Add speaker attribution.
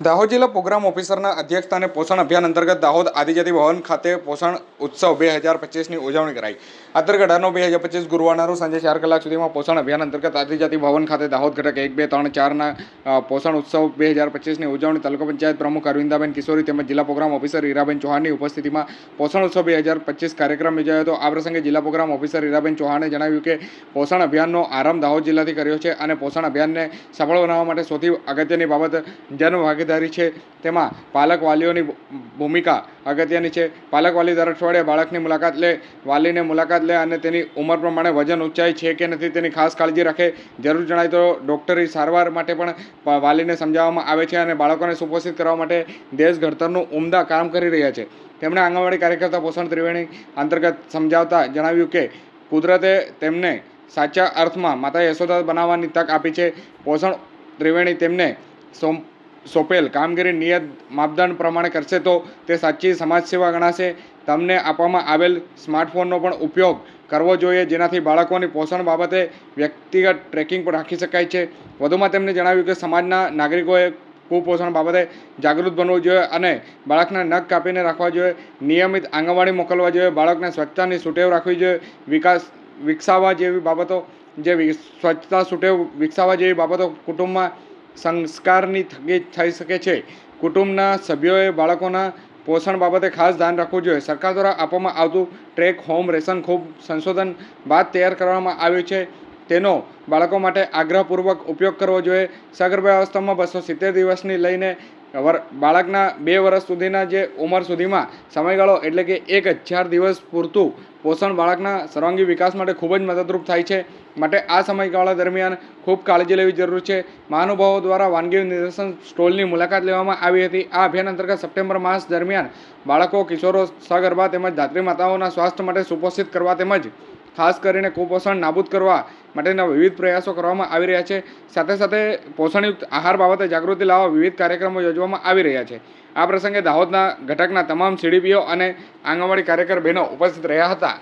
Speaker 1: દાહોદ જિલ્લા પ્રોગ્રામ ઓફિસરના અધ્યક્ષસ્થાને પોષણ અભિયાન અંતર્ગત દાહોદ આદિજાતિ ભવન ખાતે પોષણ ઉત્સવ બે હજાર પચીસની ઉજવણી કરાઈ. અંતર્ગત અઢારનો બે હજાર પચીસ ગુરુવારના સાંજે ચાર કલાક સુધીમાં પોષણ અભિયાન અંતર્ગત આદિજાતિ ભવન ખાતે દાહોદ ઘટક એક, બે, ત્રણ, ચારના પોષણ ઉત્સવ બે હજાર પચીસની ઉજવણી તાલુકા પંચાયત પ્રમુખ અરવિંદાબેન કિશોરી તેમજ જિલ્લા પ્રોગ્રામ ઓફિસર હીરાબેન ચૌહાણની ઉપસ્થિતિમાં પોષણ ઉત્સવ બે હજાર પચીસ કાર્યક્રમ યોજાયો હતો. આ પ્રસંગે જિલ્લા પ્રોગ્રામ ઓફિસર હીરાબેન ચૌહાણે જણાવ્યું કે, પોષણ અભિયાનનો આરંભ દાહોદ જિલ્લાથી કર્યો છે અને પોષણ અભિયાનને સફળ બનાવવા માટે સૌથી અગત્યની બાબત જન ભાગીદારી છે. તેમાં પાલક વાલીઓની ભૂમિકા અગત્યની છે. પાલક વાલી દર અઠવાડિયે બાળકની મુલાકાત લે, વાલીને મુલાકાત લે અને તેની ઉંમર પ્રમાણે વજન ઊંચાઈ છે કે નથી તેની ખાસ કાળજી રાખે. જરૂર જણાય તો ડૉક્ટરી સારવાર માટે પણ વાલીને સમજાવવામાં આવે છે અને બાળકોને સુપોષિત કરવા માટે દેશ ઘડતરનું ઉમદા કામ કરી રહ્યા છે. તેમણે આંગણવાડી કાર્યકર્તા પોષણ ત્રિવેણી અંતર્ગત સમજાવતા જણાવ્યું કે, કુદરતે તેમને સાચા અર્થમાં માતા યશોદા બનાવવાની તક આપી છે. પોષણ ત્રિવેણી તેમને સોમ સોંપેલ કામગીરી નિયત માપદંડ પ્રમાણે કરશે તો તે સાચી સમાજ સેવા ગણાશે. તમને આપવામાં આવેલ સ્માર્ટફોનનો પણ ઉપયોગ કરવો જોઈએ, જેનાથી બાળકોની પોષણ બાબતે વ્યક્તિગત ટ્રેકિંગ પણ રાખી શકાય છે. વધુમાં તેમણે જણાવ્યું કે સમાજના નાગરિકોએ કુપોષણ બાબતે જાગૃત બનવું જોઈએ અને બાળકના નખ કાપીને રાખવા જોઈએ. નિયમિત આંગણવાડી મોકલવા જોઈએ. બાળકને સ્વચ્છતાની સુટેવ રાખવી જોઈએ. વિકાસ, વિકસાવવા જેવી બાબતો, જે સ્વચ્છતા સુટેવ વિકસાવવા જેવી બાબતો કુટુંબમાં સંસ્કારની થકી થઈ શકે છે. કુટુંબના સભ્યોએ બાળકોના પોષણ બાબતે ખાસ ધ્યાન રાખવું જોઈએ. સરકાર દ્વારા આપવામાં આવતું ટ્રેક હોમ રેશન ખૂબ સંશોધન બાદ તૈયાર કરવામાં આવ્યું છે. તેનો બાળકો માટે આગ્રહપૂર્વક ઉપયોગ કરવો જોઈએ. સગર્ભા અવસ્થામાં બસો સિત્તેર દિવસની લઈને બાળકના બે વર્ષ સુધીના જે ઉંમર સુધીમાં સમયગાળો એટલે કે એક હજાર દિવસ પૂરતું પોષણ બાળકના સર્વાંગી વિકાસ માટે ખૂબ જ મદદરૂપ થાય છે. માટે આ સમયગાળા દરમિયાન ખૂબ કાળજી લેવી જરૂર છે. મહાનુભાવો દ્વારા વાનગી નિદર્શન સ્ટોલની મુલાકાત લેવામાં આવી હતી. આ અભિયાન અંતર્ગત સપ્ટેમ્બર માસ દરમિયાન બાળકો, કિશોરો સગર્ભા તેમજ ધાત્રી માતાઓના સ્વાસ્થ્ય માટે સુપોષિત કરવા તેમજ ખાસ કરીને કુપોષણ નાબૂદ કરવા માટેના વિવિધ પ્રયાસો કરવામાં આવી રહ્યા છે. સાથે સાથે પોષણયુક્ત આહાર બાબતે જાગૃતિ લાવવા વિવિધ કાર્યક્રમો યોજવામાં આવી રહ્યા છે. આ પ્રસંગે દાહોદના ઘટકના તમામ સીડીપીઓ અને આંગણવાડી કાર્યકર બહેનો ઉપસ્થિત રહ્યા હતા.